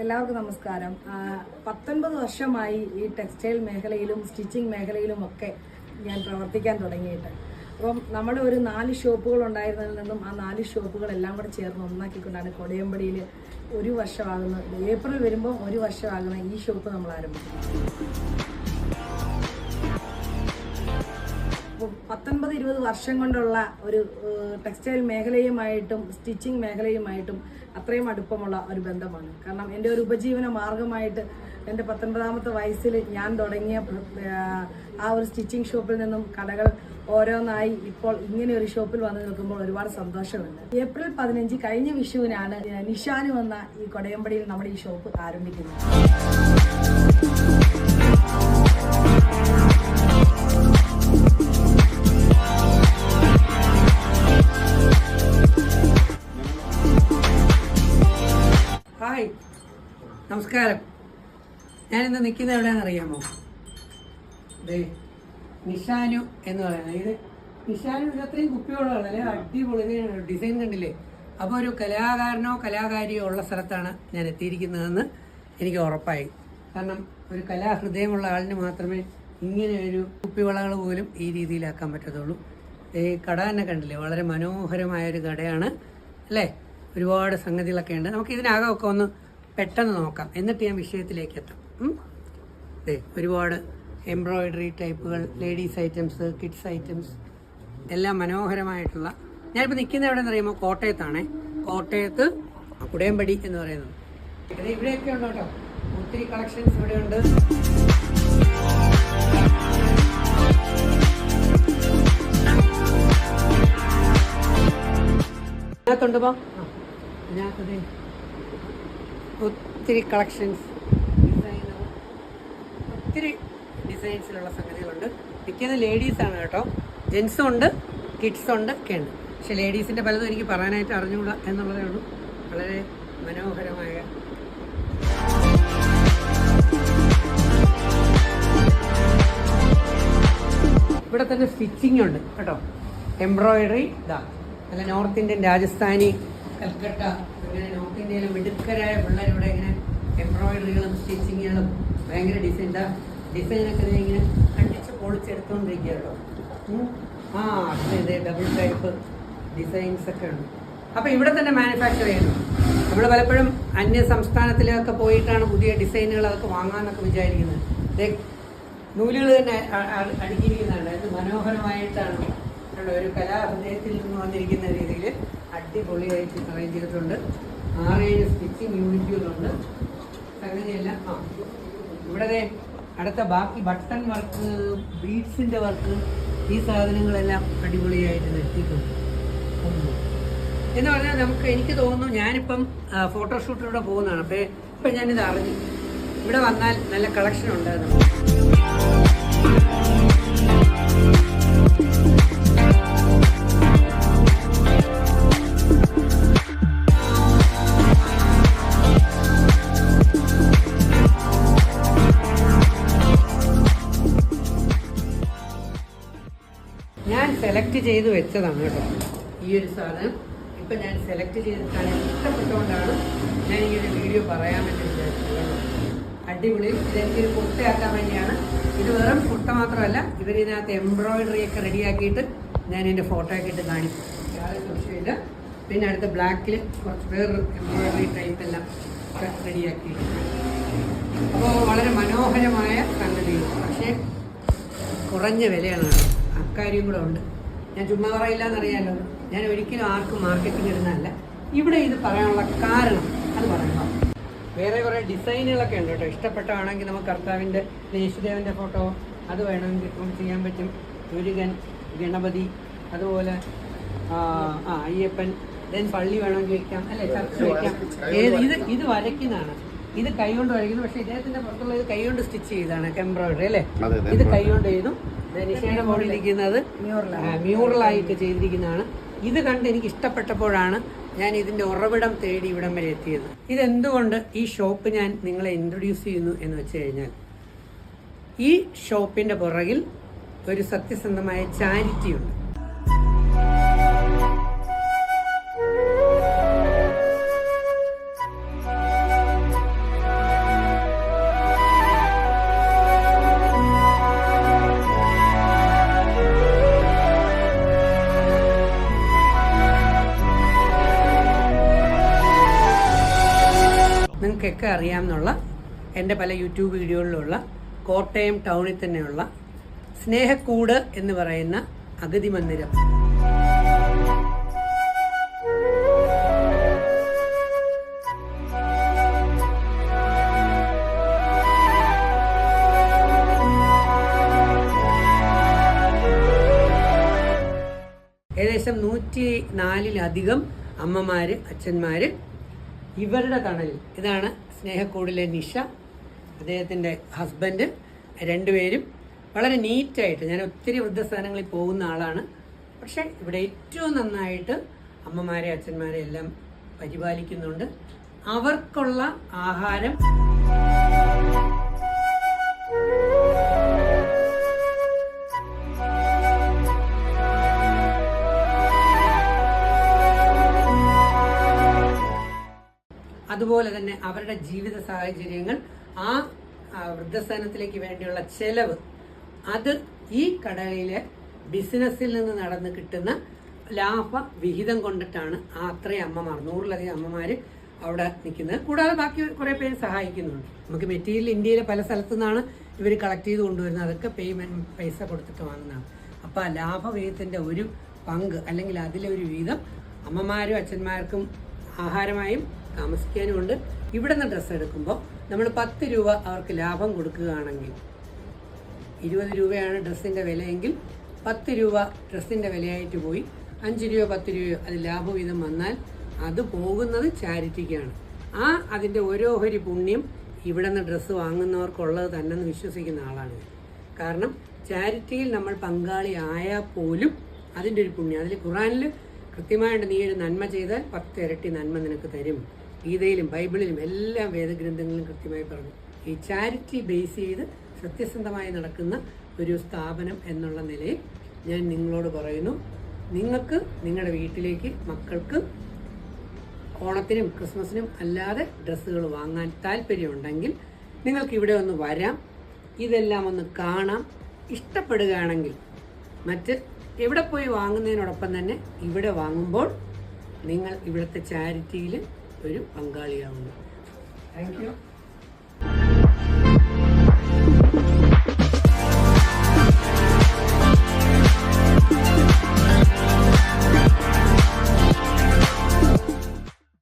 എല്ലാവർക്കും നമസ്കാരം. പത്തൊൻപത് വർഷമായി ഈ ടെക്സ്റ്റൈൽ മേഖലയിലും സ്റ്റിച്ചിങ് മേഖലയിലും ഒക്കെ ഞാൻ പ്രവർത്തിക്കാൻ തുടങ്ങിയിട്ട്. അപ്പം നമ്മുടെ ഒരു നാല് ഷോപ്പുകൾ ഉണ്ടായിരുന്നതിൽ നിന്നും ആ നാല് ഷോപ്പുകളെല്ലാം കൂടെ ചേർന്ന് ഒന്നാക്കിക്കൊണ്ടാണ് കൊടയമ്പടിയിൽ ഒരു വർഷമാകുന്നത് ഏപ്രിൽ വരുമ്പോൾ ഒരു വർഷമാകുന്ന ഈ ഷോപ്പ് നമ്മൾ ആരംഭിക്കും പത്തൊൻപത് ഇരുപത് വർഷം കൊണ്ടുള്ള ഒരു ടെക്സ്റ്റൈൽ മേഖലയുമായിട്ടും സ്റ്റിച്ചിങ് മേഖലയുമായിട്ടും അത്രയും അടുപ്പമുള്ള ഒരു ബന്ധമാണ്. കാരണം എന്റെ ഒരു ഉപജീവന മാർഗമായിട്ട് എന്റെ പത്തൊൻപതാമത്തെ വയസ്സിൽ ഞാൻ തുടങ്ങിയ ആ ഒരു സ്റ്റിച്ചിങ് ഷോപ്പിൽ നിന്നും കടകൾ ഓരോന്നായി ഇപ്പോൾ ഇങ്ങനെ ഒരു ഷോപ്പിൽ വന്ന് നിൽക്കുമ്പോൾ ഒരുപാട് സന്തോഷമുണ്ട്. ഏപ്രിൽ പതിനഞ്ച് കഴിഞ്ഞ വിഷുവിനാണ് നിഷാനു വന്ന ഈ കൊടയമ്പടിയിൽ നമ്മുടെ ഈ ഷോപ്പ് ആരംഭിക്കുന്നത്. ഹായ്. നമസ്കാരം. ഞാനിന്ന് നിൽക്കുന്നത് എവിടെയാണെന്ന് അറിയാമോ? ദേ നിഷാനു എന്ന് പറയുന്നത്. ഇത് നിഷാനു അത്രയും കുപ്പിയോളമാണ് അല്ലേ അടിപൊളി ഡിസൈൻ കണ്ടില്ലേ? അപ്പോൾ ഒരു കലാകാരനോ കലാകാരിയോ ഉള്ള സ്ഥലത്താണ് ഞാൻ എത്തിയിരിക്കുന്നതെന്ന് എനിക്ക് ഉറപ്പായി. കാരണം ഒരു കലാഹൃദയമുള്ള ആളിന് മാത്രമേ ഇങ്ങനെ ഒരു കുപ്പിവളകൾ പോലും ഈ രീതിയിലാക്കാൻ പറ്റത്തുള്ളൂ. ഈ കട തന്നെ കണ്ടില്ലേ? വളരെ മനോഹരമായ ഒരു കടയാണ്. അല്ലേ? ഒരുപാട് സംഗതികളൊക്കെ ഉണ്ട്. നമുക്ക് ഇതിനകമൊക്കെ ഒന്ന് പെട്ടെന്ന് നോക്കാം. എന്നിട്ട് ഞാൻ വിഷയത്തിലേക്ക് എത്താം. അതെ ഒരുപാട് എംബ്രോയിഡറി ടൈപ്പുകൾ ലേഡീസ് ഐറ്റംസ് കിഡ്സ് ഐറ്റംസ് എല്ലാം മനോഹരമായിട്ടുള്ള ഞാനിപ്പോൾ നിൽക്കുന്ന എവിടെ പറയുമ്പോൾ കോട്ടയത്താണേ. കോട്ടയത്ത് കുടയമ്പടി എന്ന് പറയുന്നത്. ഇവിടെയൊക്കെ ഉണ്ട് കേട്ടോ. ഒത്തിരി കളക്ഷൻസ് ഇവിടെ ഉണ്ട്. ഇതിനകത്തുണ്ട് ഒത്തിരി കളക്ഷൻസ്. ഒത്തിരി ഡിസൈൻസിലുള്ള സംഗതികളുണ്ട്. മിക്കത് ലേഡീസാണ് കേട്ടോ. ജെൻസും ഉണ്ട് കിഡ്സും ഉണ്ട് ഒക്കെ ഉണ്ട്. പക്ഷെ ലേഡീസിന്റെ പലതും എനിക്ക് പറയാനായിട്ട് അറിഞ്ഞുകൂടാ എന്നുള്ളതേ ഉള്ളൂ. വളരെ മനോഹരമായ ഇവിടെ തന്നെ സ്റ്റിച്ചിങ് ഉണ്ട് കേട്ടോ. എംബ്രോയിഡറി ഇതാ. അല്ല നോർത്ത് ഇന്ത്യൻ രാജസ്ഥാനി കൽക്കട്ട ഇങ്ങനെ നോർത്ത് ഇന്ത്യയിലെ മിടുക്കരായ പിള്ളേരിവിടെ ഇങ്ങനെ എംബ്രോയിഡറികളും സ്റ്റിച്ചിങ്ങുകളും ഭയങ്കര ഡിസൈൻ ഇതാ ഡിസൈനൊക്കെ ഇങ്ങനെ കണ്ടിച്ച് ഉം. ആ ഇത് ഡബിൾ ടൈപ്പ് ഡിസൈൻസ് ഒക്കെ ഉണ്ട്. അപ്പോൾ ഇവിടെ തന്നെ മാനുഫാക്ചർ ചെയ്യുന്നു. നമ്മൾ പലപ്പോഴും അന്യ സംസ്ഥാനത്തിലൊക്കെ പോയിട്ടാണ് പുതിയ ഡിസൈനുകൾ അതൊക്കെ വാങ്ങാമെന്നൊക്കെ വിചാരിക്കുന്നത്. നൂലുകൾ തന്നെ അടുക്കിയിരിക്കുന്നതാണ്. അത് മനോഹരമായിട്ടാണ് ഒരു കലാഹൃദയത്തിൽ നിന്ന് വന്നിരിക്കുന്ന രീതിയിൽ അടിപൊളിയായിട്ട് അറേഞ്ച് ചെയ്തിട്ടുണ്ട്. ആറേഴ് സ്റ്റിച്ചിങ് യൂണിറ്റുകളുണ്ട് സംഗതിയെല്ലാം ആ. ഇവിടെ അടുത്ത ബാക്കി ബട്ടൺ വർക്ക് ബീഡ്സിന്റെ വർക്ക് ഈ സാധനങ്ങളെല്ലാം അടിപൊളിയായിട്ട് നിർത്തിയിട്ടുണ്ട്. എന്ന് പറഞ്ഞാൽ നമുക്ക് എനിക്ക് തോന്നുന്നു ഞാനിപ്പം ഫോട്ടോഷൂട്ടിലൂടെ പോകുന്നതാണ്. അപ്പം ഇപ്പം ഞാനിത് അറിഞ്ഞു. ഇവിടെ വന്നാൽ നല്ല കളക്ഷൻ ഉണ്ടായിരുന്നു. ചെയ്ത് വെച്ചതാണ് കേട്ടോ. ഈ ഒരു സാധനം. ഇപ്പം ഞാൻ സെലക്ട് ചെയ്തിട്ടാണ് ഇഷ്ടപ്പെട്ടുകൊണ്ടാണ് ഞാൻ ഈ ഒരു വീഡിയോ വേണ്ടി വിചാരിച്ചത്. അടിപൊളി. ഇതെനിക്കൊരു പൊട്ടയാക്കാൻ വേണ്ടിയാണ്. ഇത് വെറും പൊട്ട മാത്രമല്ല ഇവരിതിനകത്ത് എംബ്രോയിഡറി ഒക്കെ റെഡിയാക്കിയിട്ട് ഞാൻ എന്റെ ഫോട്ടോ ഒക്കെ ഇട്ട് കാണിക്കും. യാതൊരു പിന്നെ അടുത്ത ബ്ലാക്കിൽ കുറച്ച് വേറെ എംബ്രോയിഡറി ടൈപ്പ് എല്ലാം റെഡിയാക്കിയിട്ടുണ്ട് അപ്പോൾ വളരെ മനോഹരമായ സംഗതികൾ പക്ഷേ കുറഞ്ഞ വിലയാണ്. അക്കാര്യം കൂടെ ഉണ്ട്. ഞാൻ ചുമ്മാ പറയില്ല എന്നറിയാലോ ഞാൻ ഒരിക്കലും ആർക്കും മാർക്കറ്റിംഗ് ഇടുന്നതല്ല. ഇവിടെ ഇത് പറയാനുള്ള കാരണം അത് പറയാം വേറെ കുറേ ഡിസൈനുകളൊക്കെ ഉണ്ട് കേട്ടോ. ഇഷ്ടപ്പെട്ടാണെങ്കിൽ നമുക്ക് കർത്താവിന്റെ യേശുദേവന്റെ ഫോട്ടോ അത് വേണമെങ്കിൽ നമുക്ക് ചെയ്യാൻ പറ്റും. മുരുകൻ ഗണപതി അതുപോലെ അയ്യപ്പൻ ദെൻ പള്ളി വേണമെങ്കിൽ വയ്ക്കാം അല്ലെ? ചർച്ച വയ്ക്കാം ഇത് ഇത് വരയ്ക്കുന്നതാണ്. ഇത് കൈകൊണ്ട് വരയ്ക്കുന്നു. പക്ഷെ ഇദ്ദേഹത്തിന്റെ പുറത്തുള്ള ഇത് കൈകൊണ്ട് സ്റ്റിച്ച് ചെയ്താണ് എംബ്രോയിഡറി അല്ലേ? ഇത് കൈകൊണ്ട് ചെയ്തു. നിഷയുടെ മുകളിലിരിക്കുന്നത് മ്യൂറലായിട്ട് ചെയ്തിരിക്കുന്നതാണ്. ഇത് കണ്ട് എനിക്ക് ഇഷ്ടപ്പെട്ടപ്പോഴാണ് ഞാൻ ഇതിന്റെ ഉറവിടം തേടി ഇവിടം വരെ എത്തിയത്. ഇതെന്തുകൊണ്ട് ഈ ഷോപ്പ് ഞാൻ നിങ്ങളെ ഇൻട്രൊഡ്യൂസ് ചെയ്യുന്നു എന്ന് വെച്ച് കഴിഞ്ഞാൽ ഈ ഷോപ്പിന്റെ പുറകിൽ ഒരു സത്യസന്ധമായ ചാരിറ്റി ഉണ്ട്. നിങ്ങൾക്കൊക്കെ അറിയാമെന്നുള്ള എന്റെ പല യൂട്യൂബ് വീഡിയോകളിലുള്ള കോട്ടയം ടൗണിൽ തന്നെയുള്ള സ്നേഹക്കൂട് എന്ന് പറയുന്ന അഗതി മന്ദിരം. ഏകദേശം നൂറ്റി നാലിലധികം അമ്മമാര് അച്ഛന്മാര് ഇവരുടെ തണലിൽ ഇതാണ് സ്നേഹക്കൂടിലെ നിഷ. അദ്ദേഹത്തിന്റെ ഹസ്ബൻഡ് രണ്ടുപേരും വളരെ നീറ്റായിട്ട് ഞാൻ ഒത്തിരി വൃദ്ധസ്ഥാനങ്ങളിൽ പോകുന്ന ആളാണ്. പക്ഷേ ഇവിടെ ഏറ്റവും നന്നായിട്ട് അമ്മമാരെ അച്ഛന്മാരെ എല്ലാം പരിപാലിക്കുന്നുണ്ട്. അവർക്കുള്ള ആഹാരം അതുപോലെ തന്നെ അവരുടെ ജീവിത സാഹചര്യങ്ങൾ ആ വൃദ്ധസ്ഥാനത്തിലേക്ക് വേണ്ടിയുള്ള ചെലവ്. അത് ഈ കടയിലെ ബിസിനസ്സിൽ നിന്ന് നടന്ന് കിട്ടുന്ന ലാഭ വിഹിതം കൊണ്ടിട്ടാണ് ആ അത്രയും അമ്മമാർ നൂറിലധികം അമ്മമാര് അവിടെ നിൽക്കുന്നത്. കൂടാതെ ബാക്കി കുറേ പേര് സഹായിക്കുന്നുണ്ട്. നമുക്ക് മെറ്റീരിയൽ ഇന്ത്യയിലെ പല സ്ഥലത്തു നിന്നാണ് ഇവർ കളക്ട് ചെയ്ത് കൊണ്ടുവരുന്നത്. അതൊക്കെ പേയ്മെന്റ് പൈസ കൊടുത്തിട്ട് വാങ്ങുന്നതാണ്. അപ്പോൾ ആ ലാഭവിഹിതത്തിന്റെ ഒരു പങ്ക് അല്ലെങ്കിൽ അതിലെ ഒരു വിഹിതം അമ്മമാരും അച്ഛന്മാർക്കും ആഹാരമായും താമസിക്കാനും ഉണ്ട് ഇവിടെ നിന്ന് ഡ്രസ്സ് എടുക്കുമ്പോൾ നമ്മൾ പത്ത് രൂപ അവർക്ക് ലാഭം കൊടുക്കുകയാണെങ്കിൽ ഇരുപത് രൂപയാണ് ഡ്രസ്സിന്റെ വിലയെങ്കിൽ പത്ത് രൂപ ഡ്രസ്സിന്റെ വിലയായിട്ട് പോയി അഞ്ച് രൂപ പത്ത് രൂപയോ അത് ലാഭവിധം വന്നാൽ അത് പോകുന്നത് ചാരിറ്റിക്കാണ്. ആ അതിന്റെ ഓരോഹരി പുണ്യം ഇവിടെ നിന്ന് ഡ്രസ്സ് വാങ്ങുന്നവർക്കുള്ളത് തന്നെന്ന് വിശ്വസിക്കുന്ന ആളാണ് കാരണം ചാരിറ്റിയിൽ നമ്മൾ പങ്കാളി ആയാൽ പോലും അതിന്റെ ഒരു പുണ്യം. അതിൽ ഖുറാനിൽ കൃത്യമായിട്ട് നീ ഒരു നന്മ ചെയ്താൽ പത്ത് ഇരട്ടി നന്മ നിനക്ക് തരും. ഗീതയിലും ബൈബിളിലും എല്ലാ വേദഗ്രന്ഥങ്ങളിലും കൃത്യമായി പറഞ്ഞു. ഈ ചാരിറ്റി ബേസ് ചെയ്ത് സത്യസന്ധമായി നടക്കുന്ന ഒരു സ്ഥാപനം എന്നുള്ള നിലയിൽ ഞാൻ നിങ്ങളോട് പറയുന്നു. നിങ്ങൾക്ക് നിങ്ങളുടെ വീട്ടിലേക്ക് മക്കൾക്ക് ഓണത്തിനും ക്രിസ്മസിനും അല്ലാതെ ഡ്രസ്സുകൾ വാങ്ങാൻ താല്പര്യമുണ്ടെങ്കിൽ നിങ്ങൾക്ക് ഇവിടെ ഒന്ന് വരാം. ഇതെല്ലാം ഒന്ന് കാണാം. ഇഷ്ടപ്പെടുകയാണെങ്കിൽ മറ്റ് എവിടെ പോയി വാങ്ങുന്നതിനോടൊപ്പം തന്നെ ഇവിടെ വാങ്ങുമ്പോൾ നിങ്ങൾ ഇവിടുത്തെ ചാരിറ്റിയിൽ ഒരു പങ്കാളിയാവുന്നു. Thank you